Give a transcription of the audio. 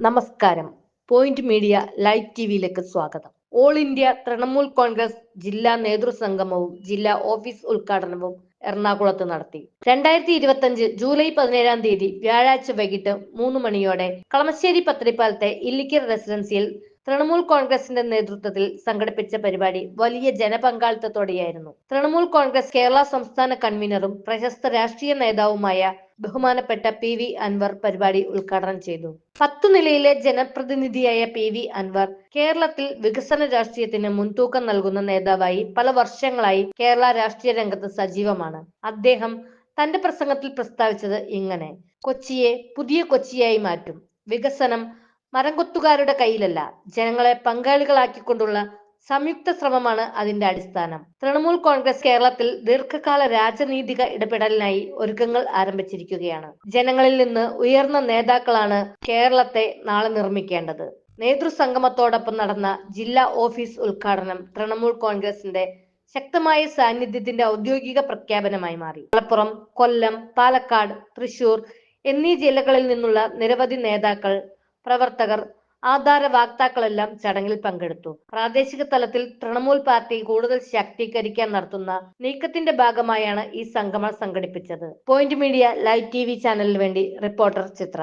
നമസ്കാരം. Point media live ടിവിയിലേക്ക് സ്വാഗതം. All India Trinamool Congress ജില്ലാ നേതൃസംഗമവും ജില്ലാ ഓഫീസ് ഉദ്ഘാടനവും എറണാകുളത്ത് നടത്തി. രണ്ടായിരത്തി ഇരുപത്തഞ്ച് ജൂലൈ പതിനേഴാം തീയതി വ്യാഴാഴ്ച വൈകിട്ട് മൂന്ന് മണിയോടെ കളമശ്ശേരി പത്രിപ്പാലത്തെ ഇല്ലിക്കർ റെസിഡൻസിയിൽ തൃണമൂൽ കോൺഗ്രസിന്റെ നേതൃത്വത്തിൽ സംഘടിപ്പിച്ച പരിപാടി വലിയ ജനപങ്കാളിത്തത്തോടെയായിരുന്നു. തൃണമൂൽ കോൺഗ്രസ് കേരള സംസ്ഥാന കൺവീനറും പ്രശസ്ത രാഷ്ട്രീയ നേതാവുമായ ബഹുമാനപ്പെട്ട പി വി അൻവർ പരിപാടി ഉദ്ഘാടനം ചെയ്തു. പത്തു നിലയിലെ ജനപ്രതിനിധിയായ പി വി അൻവർ കേരളത്തിൽ വികസന രാഷ്ട്രീയത്തിന് മുൻതൂക്കം നൽകുന്ന നേതാവായി പല വർഷങ്ങളായി കേരള രാഷ്ട്രീയ രംഗത്ത് സജീവമാണ്. അദ്ദേഹം തന്റെ പ്രസംഗത്തിൽ പ്രസ്താവിച്ചത് ഇങ്ങനെ കൊച്ചിയെ പുതിയ കൊച്ചിയായി മാറ്റും. വികസനം മരംകൊത്തുകാരുടെ കയ്യിലല്ല. ജനങ്ങളെ പങ്കാളികളാക്കിക്കൊണ്ടുള്ള സംയുക്ത ശ്രമമാണ് അതിന്റെ അടിസ്ഥാനം. തൃണമൂൽ കോൺഗ്രസ് കേരളത്തിൽ ദീർഘകാല രാജനീതിക ഇടപെടലിനായി ഒരുക്കങ്ങൾ ആരംഭിച്ചിരിക്കുകയാണ്. ജനങ്ങളിൽ നിന്ന് ഉയർന്ന നേതാക്കളാണ് കേരളത്തെ നാളെ നിർമ്മിക്കേണ്ടത്. നേതൃസംഗമത്തോടൊപ്പം നടന്ന ജില്ലാ ഓഫീസ് ഉദ്ഘാടനം തൃണമൂൽ കോൺഗ്രസിന്റെ ശക്തമായ സാന്നിധ്യത്തിന്റെ ഔദ്യോഗിക പ്രഖ്യാപനമായി മാറി. മലപ്പുറം കൊല്ലം പാലക്കാട് തൃശൂർ എന്നീ ജില്ലകളിൽ നിന്നുള്ള നിരവധി നേതാക്കൾ പ്രവർത്തകർ ആധാര വാക്താക്കളെല്ലാം ചടങ്ങിൽ പങ്കെടുത്തു. പ്രാദേശിക തലത്തിൽ തൃണമൂൽ പാർട്ടി കൂടുതൽ ശാക്തീകരിക്കാൻ നടത്തുന്ന നീക്കത്തിന്റെ ഭാഗമായാണ് ഈ സംഗമം സംഘടിപ്പിച്ചത്. പോയിന്റ് മീഡിയ ലൈവ് ടി ചാനലിന് വേണ്ടി റിപ്പോർട്ടർ ചിത്ര.